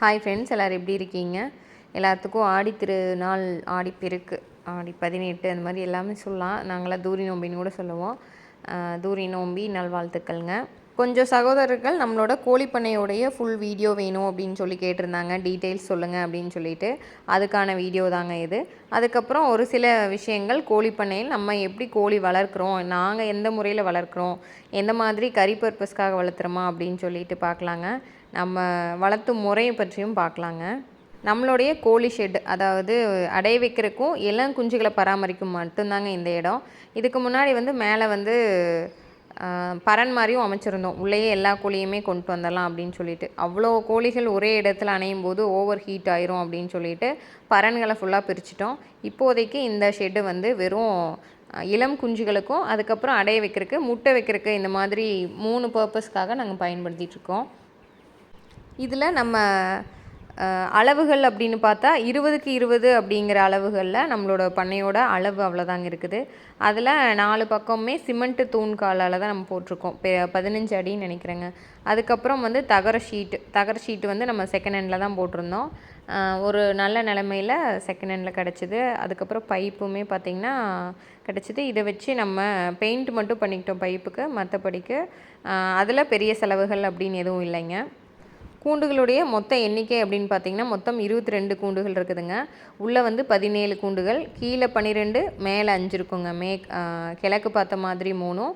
Hi friends எல்லோரும் எப்படி இருக்கீங்க? எல்லாத்துக்கும் ஆடி திருநாள் ஆடி பெருக்கு ஆடி பதினெட்டு அந்த மாதிரி எல்லாமே சொல்லலாம். நாங்களாம் தூரி நோம்பின்னு கூட சொல்லுவோம். தூரி நோம்பி நல்வாழ்த்துக்கள்ங்க. கொஞ்சம் சகோதரர்கள் நம்மளோட கோழிப்பண்ணையோடைய ஃபுல் வீடியோ வேணும் அப்படின்னு சொல்லி கேட்டிருந்தாங்க. டீட்டெயில்ஸ் சொல்லுங்கள் அப்படின்னு சொல்லிட்டு. அதுக்கான வீடியோ தாங்க இது. அதுக்கப்புறம் ஒரு சில விஷயங்கள் கோழிப்பண்ணையில் நம்ம எப்படி கோழி வளர்க்குறோம் நாங்கள் எந்த முறையில் வளர்க்குறோம் எந்த மாதிரி கறி பர்பஸ்க்காக வளர்த்துறோமா அப்படின்னு சொல்லிட்டு பார்க்கலாங்க. நம்ம வளர்த்தும் முறையை பற்றியும் பார்க்கலாங்க. நம்மளுடைய கோழி ஷெட் அதாவது அடைய வைக்கிறக்கும் இளம் குஞ்சுகளை பராமரிக்கும் மட்டும்தாங்க இந்த இடம். இதுக்கு முன்னாடி வந்து மேலே வந்து பரன் மாதிரியும் அமைச்சிருந்தோம். உள்ளேயே எல்லா கோழியுமே கொண்டு வந்துடலாம் அப்படின்னு சொல்லிட்டு. அவ்வளோ கோழிகள் ஒரே இடத்துல அணையும் போது ஓவர் ஹீட் ஆயிரும் அப்படின்னு சொல்லிட்டு பரன்களை ஃபுல்லாக பிரிச்சிட்டோம். இப்போதைக்கு இந்த ஷெட்டு வந்து வெறும் இளம் குஞ்சுகளுக்கும் அதுக்கப்புறம் அடைய வைக்கிறதுக்கு முட்டை வைக்கிறதுக்கு இந்த மாதிரி மூணு பர்பஸ்க்காக நாங்கள் பயன்படுத்திகிட்ருக்கோம் இதில் நம்ம அளவுகள் அப்படின்னு பார்த்தா இருபதுக்கு இருபது அப்படிங்கிற அளவுகளில் நம்மளோட பண்ணையோட அளவு அவ்வளோதாங்க இருக்குது. அதில் நாலு பக்கமுமே சிமெண்ட்டு தூண்காலால் தான் நம்ம போட்டிருக்கோம். பெ பதினஞ்சு அடின்னு நினைக்கிறேங்க. அதுக்கப்புறம் வந்து தகர ஷீட்டு தகர ஷீட்டு வந்து நம்ம செகண்ட் ஹேண்டில் தான் போட்டிருந்தோம். ஒரு நல்ல நிலமையில் செகண்ட் ஹேண்டில் கிடச்சிது. அதுக்கப்புறம் பைப்புமே பார்த்திங்கன்னா கிடச்சிது. இதை வச்சு நம்ம பெயிண்ட் மட்டும் பண்ணிக்கிட்டோம் பைப்புக்கு மற்றபடிக்கு அதில் பெரிய செலவுகள் அப்படின்னு எதுவும் இல்லைங்க. கூண்டுகளுடைய மொத்த எண்ணிக்கை அப்படின்னு பார்த்தீங்கன்னா மொத்தம் இருபத்தி ரெண்டு கூண்டுகள் இருக்குதுங்க. உள்ளே வந்து பதினேழு கூண்டுகள் கீழே பன்னிரெண்டு மேலே அஞ்சு இருக்குங்க. மே கிழக்கு பார்த்த மாதிரி மூணும்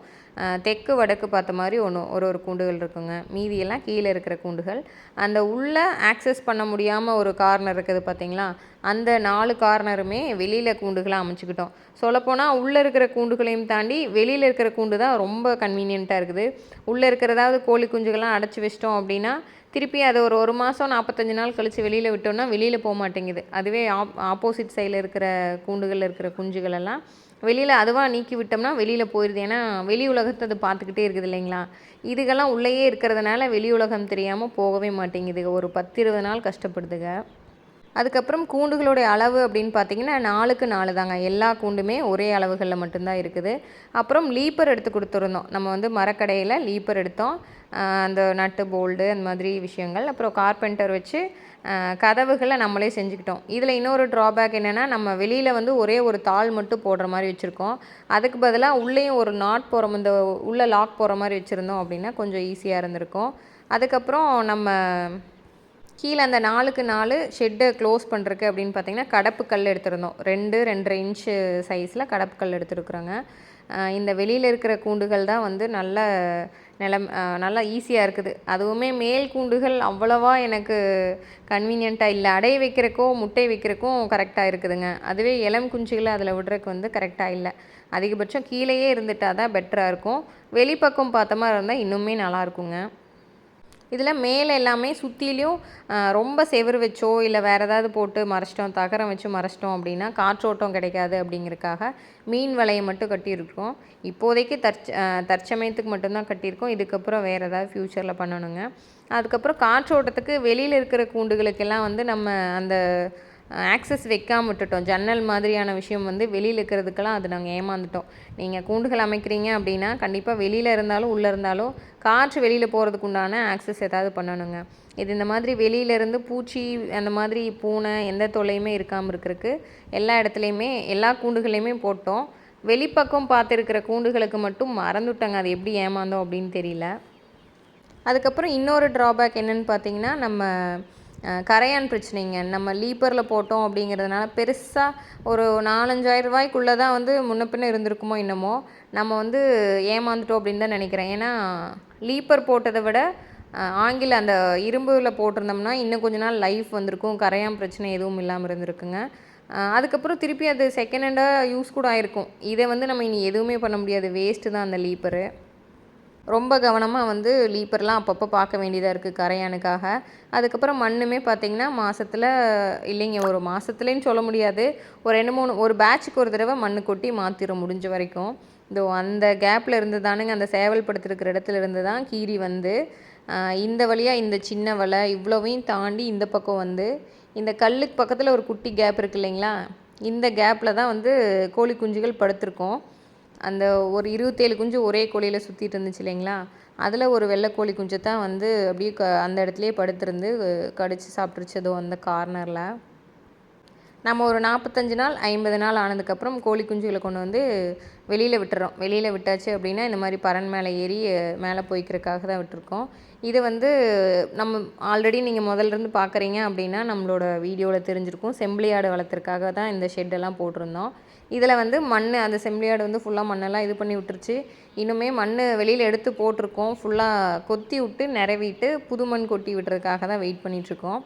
தெற்கு வடக்கு பார்த்த மாதிரி ஒன்று ஒரு ஒரு கூண்டுகள் இருக்குங்க. மீதியெல்லாம் கீழே இருக்கிற கூண்டுகள். அந்த உள்ளே ஆக்சஸ் பண்ண முடியாமல் ஒரு கார்னர் இருக்குது பார்த்தீங்களா அந்த நாலு கார்னருமே வெளியில் கூண்டுகளாக அமைச்சுக்கிட்டோம். சொல்லப்போனால் உள்ளே இருக்கிற கூண்டுகளையும் தாண்டி வெளியில் இருக்கிற கூண்டு தான் ரொம்ப கன்வீனியண்ட்டாக இருக்குது. உள்ளே இருக்கிறதாவது கோழி குஞ்சுகள்லாம் அடைச்சி வச்சிட்டோம் அப்படின்னா திருப்பி அதை ஒரு ஒரு மாதம் நாற்பத்தஞ்சு நாள் கழித்து வெளியில் விட்டோம்னா வெளியில் போக மாட்டேங்குது. அதுவே ஆப் ஆப்போசிட் சைடில் இருக்கிற கூண்டுகளில் இருக்கிற குஞ்சுகளெல்லாம் வெளியில் அதுவாக நீக்கி விட்டோம்னா வெளியில் போயிடுது ஏன்னா வெளி உலகத்தை அது பார்த்துக்கிட்டே இருக்குது இல்லைங்களா? இதுக்கெல்லாம் உள்ளேயே இருக்கிறதுனால வெளி உலகம் தெரியாமல் போகவே மாட்டேங்குது. ஒரு பத்து இருபது நாள் கஷ்டப்படுதுங்க அதுக்கப்புறம் கூண்டுகளுடைய அளவு அப்படின்னு பார்த்தீங்கன்னா நாலுக்கு நாலு தாங்க. எல்லா கூண்டுமே ஒரே அளவுகளில் மட்டும்தான் இருக்குது. அப்புறம் லீப்பர் எடுத்து கொடுத்துருந்தோம். நம்ம வந்து மரக்கடையில் லீப்பர் எடுத்தோம். அந்த நட்டு போல்டு அந்த மாதிரி விஷயங்கள். அப்புறம் கார்பெண்டர் வச்சு கதவுகளை நம்மளே செஞ்சுக்கிட்டோம். இதில் இன்னொரு ட்ராபேக் என்னென்னா நம்ம வெளியில் வந்து ஒரே ஒரு தாள் மட்டும் போடுற மாதிரி வச்சுருக்கோம். அதுக்கு பதிலாக உள்ளேயும் ஒரு நாட் போகிற இந்த உள்ளே லாக் போகிற மாதிரி வச்சுருந்தோம் அப்படின்னா கொஞ்சம் ஈஸியாக இருந்திருக்கும். அதுக்கப்புறம் நம்ம கீழே அந்த நாலுக்கு நாலு ஷெட்டை க்ளோஸ் பண்ணுறக்கு அப்படின்னு பார்த்தீங்கன்னா கடப்பு கல் எடுத்திருந்தோம். ரெண்டு ரெண்டரை இன்ச்சு சைஸில் கடப்பு கல் எடுத்துருக்குறோங்க. இந்த வெளியில் இருக்கிற கூண்டுகள் தான் வந்து நல்ல நிலம் நல்லா ஈஸியாக இருக்குது. அதுவுமே மேல் கூண்டுகள் அவ்வளவா எனக்கு கன்வீனியண்ட்டாக இல்லை. அடை வைக்கிறக்கோ முட்டை வைக்கிறக்கும் கரெக்டாக இருக்குதுங்க. அதுவே இளம் குஞ்சுகளை அதில் விடுறதுக்கு வந்து கரெக்டாக இல்லை. அதிகபட்சம் கீழேயே இருந்துட்டால் தான் பெட்டராக இருக்கும். வெளிப்பக்கம் பார்த்த மாதிரி இருந்தால் இன்னுமே நல்லா இருக்குங்க. இதில் மேலே எல்லாமே சுற்றிலையும் ரொம்ப செவுரு வச்சோ இல்லை வேறு ஏதாவது போட்டு மறைச்சிட்டோம் தகரம் வச்சு மறைச்சிட்டோம் அப்படின்னா காற்றோட்டம் கிடைக்காது அப்படிங்கிறதுக்காக மீன் வலையை மட்டும் கட்டியிருக்கோம். இப்போதைக்கு தற்ச தற்சமயத்துக்கு மட்டும்தான் கட்டியிருக்கோம். இதுக்கப்புறம் வேறு ஏதாவது ஃப்யூச்சரில் பண்ணணுங்க. அதுக்கப்புறம் காற்றோட்டத்துக்கு வெளியில் இருக்கிற கூண்டுகளுக்கெல்லாம் வந்து நம்ம அந்த ஆக்சஸ் வைக்காம விட்டுட்டோம் ஜன்னல் மாதிரியான விஷயம் வந்து வெளியில் இருக்கிறதுக்கெல்லாம் அது நாங்கள் ஏமாந்துட்டோம். நீங்கள் கூண்டுகள் அமைக்கிறீங்க அப்படின்னா கண்டிப்பாக வெளியில் இருந்தாலும் உள்ளே இருந்தாலும் காற்று வெளியில் போகிறதுக்கு உண்டான ஆக்சஸ் ஏதாவது பண்ணணுங்க. இது இந்த மாதிரி வெளியில இருந்து பூச்சி அந்த மாதிரி பூனை எந்த தொல்லையுமே இருக்காமல் இருக்கிறதுக்கு எல்லா இடத்துலையுமே எல்லா கூண்டுகளையுமே போட்டோம். வெளிப்பக்கம் பார்த்துருக்கிற கூண்டுகளுக்கு மட்டும் மறந்துவிட்டாங்க அது எப்படி ஏமாந்தோம் அப்படின்னு தெரியல. அதுக்கப்புறம் இன்னொரு ட்ராபேக் என்னென்னு பார்த்தீங்கன்னா நம்ம கரையான் பிரச்சனைங்க. நம்ம லீப்பரில் போட்டோம் அப்படிங்கிறதுனால பெருசாக ஒரு நாலஞ்சாயிரம் ரூபாய்க்குள்ளே தான் வந்து முன்ன பின்ன இருந்திருக்குமோ என்னமோ நம்ம வந்து ஏமாந்துட்டோம் அப்படின்னு தான் நினைக்கிறேன். ஏன்னா லீப்பர் போட்டதை விட ஆங்கில அந்த இரும்புல போட்டிருந்தோம்னா இன்னும் கொஞ்ச நாள் லைஃப் வந்திருக்கும். கரையான் பிரச்சனை எதுவும் இல்லாமல் இருந்திருக்குங்க. அதுக்கப்புறம் திருப்பி அது செகண்ட் ஹேண்டாக யூஸ் கூட ஆயிருக்கும். இதை வந்து நம்ம இனி எதுவுமே பண்ண முடியாது. வேஸ்ட்டு தான் அந்த லீப்பரு. ரொம்ப கவனமாக வந்து லீப்பர்லாம் அப்பப்போ பார்க்க வேண்டியதாக இருக்குது கரையானுக்காக. அதுக்கப்புறம் மண்ணுமே பார்த்திங்கன்னா மாதத்தில் இல்லைங்க ஒரு மாதத்துலேன்னு சொல்ல முடியாது. ஒரு ரெண்டு மூணு ஒரு பேட்சுக்கு ஒரு தடவை மண்ணு கொட்டி மாற்றிடும் முடிஞ்ச வரைக்கும். இதோ அந்த கேப்பில் இருந்து தானுங்க அந்த சேவல் படுத்திருக்கிற இடத்துல இருந்து தான் கீரி வந்து இந்த வழியாக இந்த சின்ன வலை இவ்வளவையும் தாண்டி இந்த பக்கம் வந்து இந்த கல்லுக்கு பக்கத்தில் ஒரு குட்டி கேப் இருக்கு இல்லைங்களா? இந்த கேப்பில் தான் வந்து கோழி குஞ்சுகள் படுத்திருக்கோம். அந்த ஒரு இருபத்தேழு குஞ்சு ஒரே கோழியில் சுற்றிட்டு இருந்துச்சு இல்லைங்களா? அதில் ஒரு வெள்ளை கோழி குஞ்சு தான் வந்து அப்படியே க அந்த இடத்துலையே படுத்திருந்து கடித்து சாப்பிட்ருச்சு ஏதோ அந்த கார்னரில் நம்ம ஒரு நாற்பத்தஞ்சு நாள் ஐம்பது நாள் ஆனதுக்கப்புறம் கோழி குஞ்சுகளை கொண்டு வந்து வெளியில் விட்டுறோம். வெளியில் விட்டாச்சு அப்படின்னா இந்த மாதிரி பறன் மேலே ஏறி மேலே போய்க்கிறதுக்காக தான் விட்டுருக்கோம். இது வந்து நம்ம ஆல்ரெடி நீங்கள் முதல்ல இருந்து பார்க்குறீங்க அப்படின்னா நம்மளோட வீடியோவில் தெரிஞ்சிருக்கும். செம்பிளியாடு வளர்த்துறதுக்காக தான் இந்த ஷெட்டெல்லாம் போட்டிருந்தோம். இதில் வந்து மண் அந்த செம்பிளியாடு வந்து ஃபுல்லாக மண்ணெல்லாம் இது பண்ணி விட்டுருச்சு. இன்னுமே மண் வெளியில் எடுத்து போட்டிருக்கோம். ஃபுல்லாக கொத்தி விட்டு நிறவிட்டு புது மண் கொட்டி விட்டுறதுக்காக தான் வெயிட் பண்ணிகிட்ருக்கோம்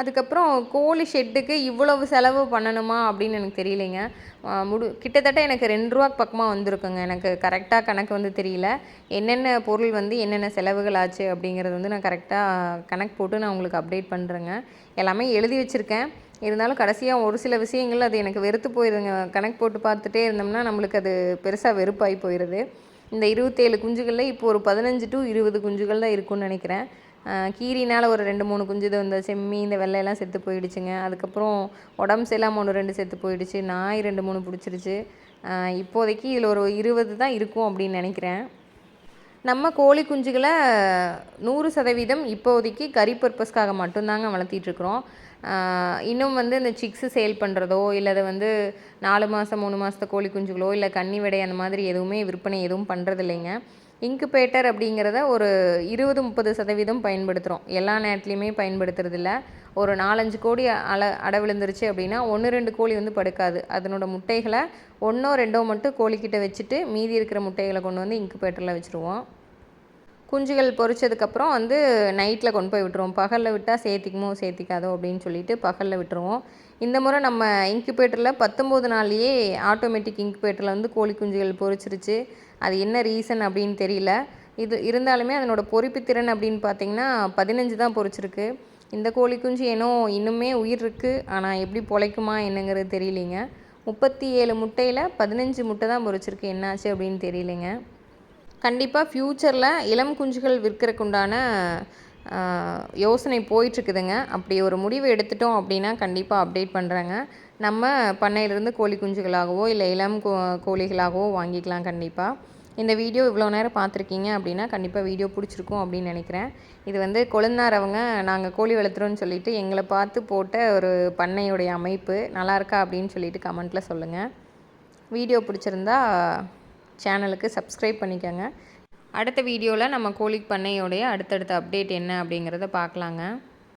அதுக்கப்புறம் கோழி ஷெட்டுக்கு இவ்வளவு செலவு பண்ணணுமா அப்படின்னு எனக்கு தெரியலைங்க. முடு கிட்டத்தட்ட எனக்கு ரெண்டு ரூபாக்கு பக்கமாக வந்திருக்குங்க. எனக்கு கரெக்டாக கணக்கு வந்து தெரியல. என்னென்ன பொருள் வந்து என்னென்ன செலவுகள் ஆச்சு அப்படிங்கிறது வந்து நான் கரெக்டாக கணக்கு போட்டு நான் உங்களுக்கு அப்டேட் பண்ணுறேங்க எல்லாமே எழுதி வச்சுருக்கேன். இருந்தாலும் கடைசியாக ஒரு சில விஷயங்கள் அது எனக்கு வெறுத்து போயிடுதுங்க கணக்கு போட்டு பார்த்துட்டே இருந்தோம்னா நம்மளுக்கு அது பெருசாக வெறுப்பாகி போயிடுது இந்த இருபத்தேழு குஞ்சுகளில் இப்போ ஒரு பதினஞ்சு டு இருபது குஞ்சுகள் தான் இருக்குன்னு நினைக்கிறேன். கீரினால் ஒரு ரெண்டு மூணு குஞ்சு இது இந்த செம்மி இந்த வெள்ளையெல்லாம் செத்து போயிடுச்சுங்க. அதுக்கப்புறம் உடம்பு சரியில்லாமல் ஒன்று ரெண்டு செத்து போயிடுச்சு. நாய் ரெண்டு மூணு பிடிச்சிருச்சு. இப்போதைக்கு இதில் ஒரு இருபது தான் இருக்கும் அப்படின்னு நினைக்கிறேன். நம்ம கோழி குஞ்சுகளை நூறு சதவீதம் இப்போதைக்கு கறி பர்பஸ்க்காக மட்டும்தாங்க வளர்த்திட்ருக்குறோம் இன்னும் வந்து இந்த சிக்ஸு சேல் பண்ணுறதோ இல்லை அதை வந்து நாலு மாதம் மூணு மாதத்து கோழி குஞ்சுகளோ இல்லை கன்னி விடை அந்த மாதிரி எதுவுமே விற்பனை எதுவும் பண்ணுறதில்லைங்க இன்குபேட்டர் அப்படிங்கிறத ஒரு இருபது முப்பது சதவீதம் பயன்படுத்துகிறோம் எல்லா நேரத்துலையுமே பயன்படுத்துறதில்ல. ஒரு நாலஞ்சு கோடி அல அடவிழுந்துருச்சு அப்படின்னா ஒன்று ரெண்டு கோழி வந்து படுக்காது. அதனோட முட்டைகளை ஒன்றோ ரெண்டோ மட்டும் கோழிக்கிட்ட வச்சுட்டு மீதி இருக்கிற முட்டைகளை கொண்டு வந்து இன்குபேட்டரில் வச்சுருவோம். குஞ்சுகள் பொறிச்சதுக்கப்புறம் வந்து நைட்டில் கொண்டு போய் விட்டுருவோம். பகலில் விட்டால் சேர்த்திக்குமோ சேர்த்திக்காதோ அப்படின்னு சொல்லிட்டு பகலில் விட்டுருவோம். இந்த முறை நம்ம இன்குபேட்டரில் பத்தொம்போது நாள்லேயே ஆட்டோமேட்டிக் இன்குபேட்டரில் வந்து கோழி குஞ்சுகள் பொறிச்சிருச்சு அது என்ன ரீசன் அப்படின்னு தெரியல. இது இருந்தாலுமே அதனோட பொறிப்பு திறன் அப்படின்னு பார்த்தீங்கன்னா பதினஞ்சு தான் பொறிச்சிருக்கு. இந்த கோழி குஞ்சு ஏனோ இன்னுமே உயிர் இருக்குது ஆனால் எப்படி பொழைக்குமா என்னங்கிறது தெரியலிங்க. முப்பத்தி ஏழு முட்டையில் பதினஞ்சு முட்டை தான் பொறிச்சிருக்கு. என்னாச்சு அப்படின்னு தெரியலைங்க. கண்டிப்பாக ஃப்யூச்சரில் இளம் குஞ்சுகள் விற்கிறக்குண்டான யோசனை போயிட்டுருக்குதுங்க. அப்படி ஒரு முடிவு எடுத்துட்டோம் அப்படின்னா கண்டிப்பாக அப்டேட் பண்ணுறேங்க நம்ம பண்ணையிலேருந்து கோழி குஞ்சுகளாகவோ இல்லை இளம் கோ கோழிகளாகவோ வாங்கிக்கலாம் கண்டிப்பாக இந்த வீடியோ இவ்வளோ நேரம் பார்த்துருக்கீங்க அப்படின்னா கண்டிப்பாக வீடியோ பிடிச்சிருக்கும் அப்படின்னு நினைக்கிறேன். இது வந்து கொழுந்தாரவங்க நாங்கள் கோழி வளர்த்துறோன்னு சொல்லிட்டு எங்களை பார்த்து போட்ட ஒரு பண்ணையுடைய அமைப்பு நல்லா இருக்கா? அப்படின்னு சொல்லிட்டு கமெண்ட்டில் சொல்லுங்கள் வீடியோ பிடிச்சிருந்தா சேனலுக்கு சப்ஸ்கிரைப் பண்ணிக்கோங்க. அடுத்த வீடியோவில் நம்ம கோழி பண்ணையோடைய அடுத்தடுத்த அப்டேட் என்ன அப்படிங்கிறத பார்க்கலாங்க.